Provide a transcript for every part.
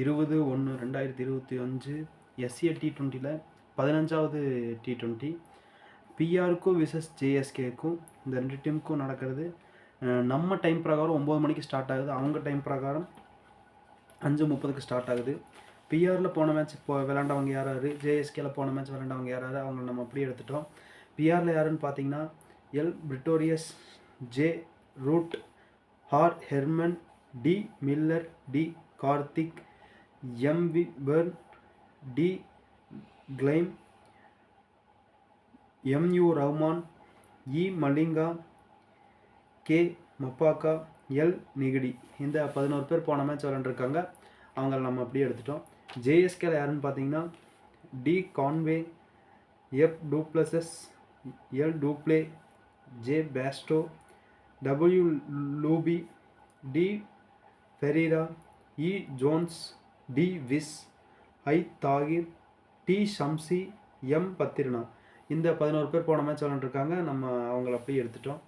இருபது ஒன்று ரெண்டாயிரத்தி இருபத்தி அஞ்சு எஸ்ஏ டி ட்வெண்ட்டியில் பதினஞ்சாவது டி ட்வெண்ட்டி பிஆருக்கும் விசஸ் ஜேஎஸ்கேக்கும் இந்த ரெண்டு டீமுக்கும் நடக்கிறது. நம்ம டைம் பிரகாரம் ஒம்பது மணிக்கு ஸ்டார்ட் ஆகுது. அவங்க டைம் பிரகாரம் அஞ்சு முப்பதுக்கு ஸ்டார்ட் ஆகுது. பிஆரில் போன மேட்ச் இப்போ விளாண்டவங்க யார் யார் ஜேஎஸ்கேல போன மேட்ச் விளாண்டவங்க யார் யார் அவங்கள நம்ம அப்படியே எடுத்துட்டோம். பிஆரில் யாருன்னு பார்த்தீங்கன்னா L Pretorius J Root R Hermann D Miller D Karthik M Byrne D Klein MU Rahman E Malinga K Maphaka L Ngidi. இந்த பதினோரு பேர் போன மேட்ச் விளாண்டுருக்காங்க அவங்கள நம்ம அப்படியே எடுத்துட்டோம். ஜேஎஸ்கேல யாருன்னு பார்த்தீங்கன்னா D Conway F du Plessis L du Plooy J Bairstow W Lubbe D Ferreira E Jones D Wiese I Tahir T Shamsi M Pathirana. இந்த பதினோரு பேர் போன மேட்ச் விளாண்டுருக்காங்க நம்ம அவங்கள அப்படியே எடுத்துட்டோம்.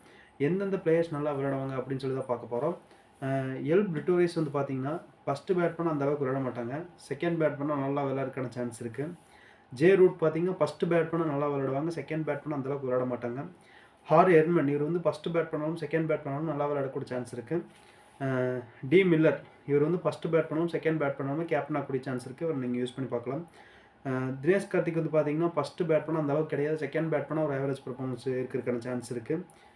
எந்தெந்த பிளேயர்ஸ் நல்லா விளையாடுவாங்க அப்படின்னு சொல்லி தான் பார்க்க போகிறோம் எல் பிரிட்டோரிஸ் வந்து பார்த்தீங்கன்னா ஃபஸ்ட்டு பேட் பண்ணால் அந்த அளவுக்கு விளையாட மாட்டாங்க. செகண்ட் பேட் பண்ணால் நல்லா விளையாடுறதுக்கான சான்ஸ் இருக்குது ஜே ரூட் பார்த்தீங்கன்னா ஃபஸ்ட்டு பேட் பண்ணால் நல்லா விளையாடுவாங்க. செகண்ட் பேட் பண்ணால் அந்தளவுக்கு விளையாட மாட்டாங்க. ஹார் எர்மன் இவர் வந்து ஃபஸ்ட்டு பேட் பண்ணாலும் செகண்ட் பேட் பண்ணாலும் நல்லா விளையாடக்கூடிய சான்ஸ் இருக்குது டி மில்லர். இவர் வந்து ஃபஸ்ட்டு பேட் பண்ணாமல் செகண்ட் பேட் பண்ணாலும் கேப்டன் ஆகக்கூடிய சான்ஸ் இருக்குது இவர் நீங்கள் யூஸ் பண்ணி பார்க்கலாம். தினேஷ் கார்த்திக் வந்து பார்த்தீங்கன்னா ஃபஸ்ட்டு பேட் பண்ணால் அந்த அளவுக்கு கிடையாது. செகண்ட் பேட் பண்ணால் ஒரு ஆவரேஜ் பர்ஃபார்மன்ஸ் இருக்கிறதுக்கான சான்ஸ் இருக்குது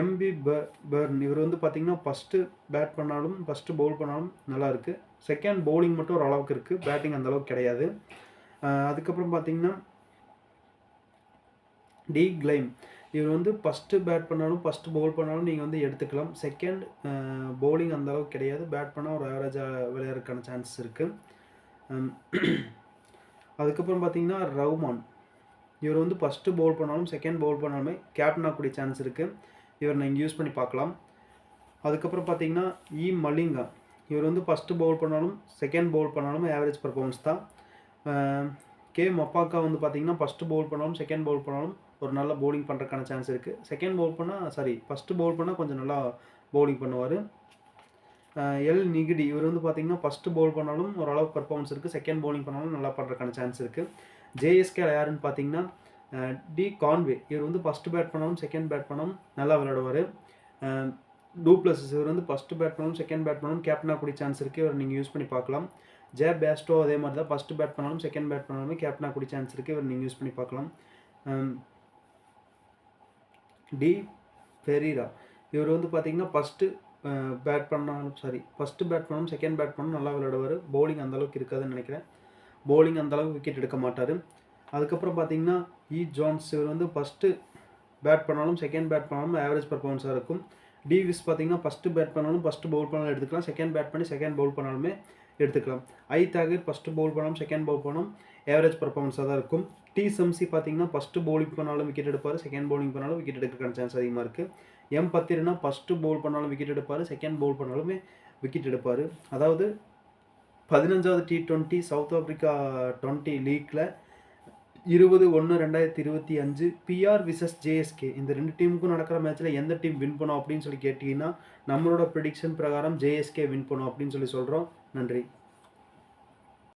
எம்பி பர்ன் இவர் வந்து பார்த்தீங்கன்னா ஃபஸ்ட்டு பேட் பண்ணாலும் ஃபஸ்ட்டு பவுல் பண்ணாலும் நல்லாயிருக்கு செகண்ட் பவுலிங் மட்டும் ஒரு அளவுக்கு இருக்குது பேட்டிங் அந்த அளவுக்கு கிடையாது. அதுக்கப்புறம் பார்த்தீங்கன்னா டி கிளைம் இவர் வந்து ஃபஸ்ட்டு பேட் பண்ணாலும் ஃபஸ்ட்டு பவுல் பண்ணாலும் நீங்கள் வந்து எடுத்துக்கலாம். செகண்ட் பவுலிங் அந்தளவுக்கு கிடையாது. பேட் பண்ணால் ஒரு ஆவரேஜாக விளையாடுறதுக்கான சான்சஸ் இருக்குது அதுக்கப்புறம் பார்த்தீங்கன்னா ரவுமான். இவர் வந்து ஃபஸ்ட்டு பவுல் பண்ணாலும் செகண்ட் பவுல் பண்ணாலுமே கேப்டன் ஆகக்கூடிய சான்ஸ் இருக்குது இவர் நீங்கள் யூஸ் பண்ணி பார்க்கலாம். அதுக்கப்புறம் பார்த்தீங்கன்னா இ e. மலிங்கா இவர் வந்து ஃபஸ்ட்டு பவுல் பண்ணாலும் செகண்ட் பவுல் பண்ணாலும் ஆவரேஜ் பர்ஃபார்மன்ஸ் தான். கே மப்பாக்கா வந்து பார்த்தீங்கன்னா ஃபஸ்ட்டு பவுல் பண்ணாலும் செகண்ட் பவுல் பண்ணாலும் ஒரு நல்ல பவுலிங் பண்ணுறதுக்கான சான்ஸ் இருக்குது செகண்ட் பவுல் பண்ணால் சாரி ஃபஸ்ட்டு பவுல் பண்ணால் கொஞ்சம் நல்லா பவுலிங் பண்ணுவார். எல் நிகிடி இவர் வந்து பார்த்தீங்கன்னா ஃபஸ்ட்டு பவுல் பண்ணாலும் ஓரளவு பர்ஃபார்மன்ஸ் இருக்குது செகண்ட் பவுலிங் பண்ணாலும் நல்லா பண்ணுறதுக்கான சான்ஸ் இருக்குது ஜேஎஸ்கே யாருன்னு பார்த்தீங்கன்னா டி கான்வே இவர் வந்து ஃபஸ்ட்டு பேட் பண்ணாலும் செகண்ட் பேட் பண்ணாலும் நல்லா விளையாடுவார். டூப்ளஸ் இவர் வந்து ஃபஸ்ட்டு பேட் பண்ணாலும் செகண்ட் பேட் பண்ணாலும் கேப்டனாக கூடிய சான்ஸ் இருக்குது இவர் நீங்கள் யூஸ் பண்ணி பார்க்கலாம். ஜே பேஸ்டோ அதே மாதிரி தான் ஃபஸ்ட்டு பேட் பண்ணாலும் செகண்ட் பேட் பண்ணாலுமே கேப்டனாக கூடிய சான்ஸ் இருக்குது இவர் நீங்கள் யூஸ் பண்ணி பார்க்கலாம். டி ஃபெரீரா இவர் வந்து பார்த்தீங்கன்னா ஃபஸ்ட்டு பேட் பண்ணாலும் சாரி ஃபஸ்ட்டு பேட் பண்ணாலும் செகண்ட் பேட் பண்ணாலும் நல்லா விளையாடுவார். பவுலிங் அந்தளவுக்கு இருக்காதுன்னு நினைக்கிறேன். பவுலிங் அந்த அளவுக்கு விக்கெட் எடுக்க மாட்டார். அதுக்கப்புறம் பார்த்தீங்கன்னா இ e. ஜோன்ஸ் இவர் வந்து ஃபஸ்ட்டு பேட் பண்ணாலும் செகண்ட் பேட் பண்ணாலும் ஆவரேஜ் பர்ஃபார்மன்ஸாக இருக்கும். டிவிஸ் பார்த்தீங்கன்னா ஃபஸ்ட்டு பேட் பண்ணாலும் ஃபஸ்ட்டு பவுல் பண்ணாலும் எடுத்துக்கலாம். செகண்ட் பேட் பண்ணி செகண்ட் பவுல் பண்ணாலுமே எடுத்துக்கலாம். ஐ தாகர் ஃபஸ்ட்டு பவுல் பண்ணாலும் செகண்ட் பவுல் பண்ணாலும் ஏவரேஜ் பர்ஃபார்மன்ஸாக தான் இருக்கும். டி சம்சி பார்த்தீங்கன்னா ஃபஸ்ட்டு பவுலிங் பண்ணாலும் விக்கெட் எடுப்பார் செகண்ட் பவுலிங் பண்ணாலும் விக்கெட் எடுக்கிறதுக்கான சான்ஸ் அதிகமாக இருக்குது எம் பத்திரனா ஃபஸ்ட்டு பவுல் பண்ணாலும் விக்கெட் எடுப்பார் செகண்ட் பவுல் பண்ணாலுமே விக்கெட் எடுப்பார். அதாவது பதினஞ்சாவது T twenty South Africa twenty லீக்கில் இருபது ஒன்று ரெண்டாயிரத்தி இருபத்தி அஞ்சு பிஆர் விசஸ் ஜேஎஸ்கே இந்த ரெண்டு டீமுக்கும் நடக்கிற மேட்ச்சில் எந்த டீம் வின் பண்ணும் அப்படின்னு சொல்லி கேட்டிங்கன்னா நம்மளோட ப்ரிடிக்ஷன் பிரகாரம் ஜேஎஸ்கே வின் பண்ணும் அப்படின்னு சொல்லி சொல்கிறோம் நன்றி.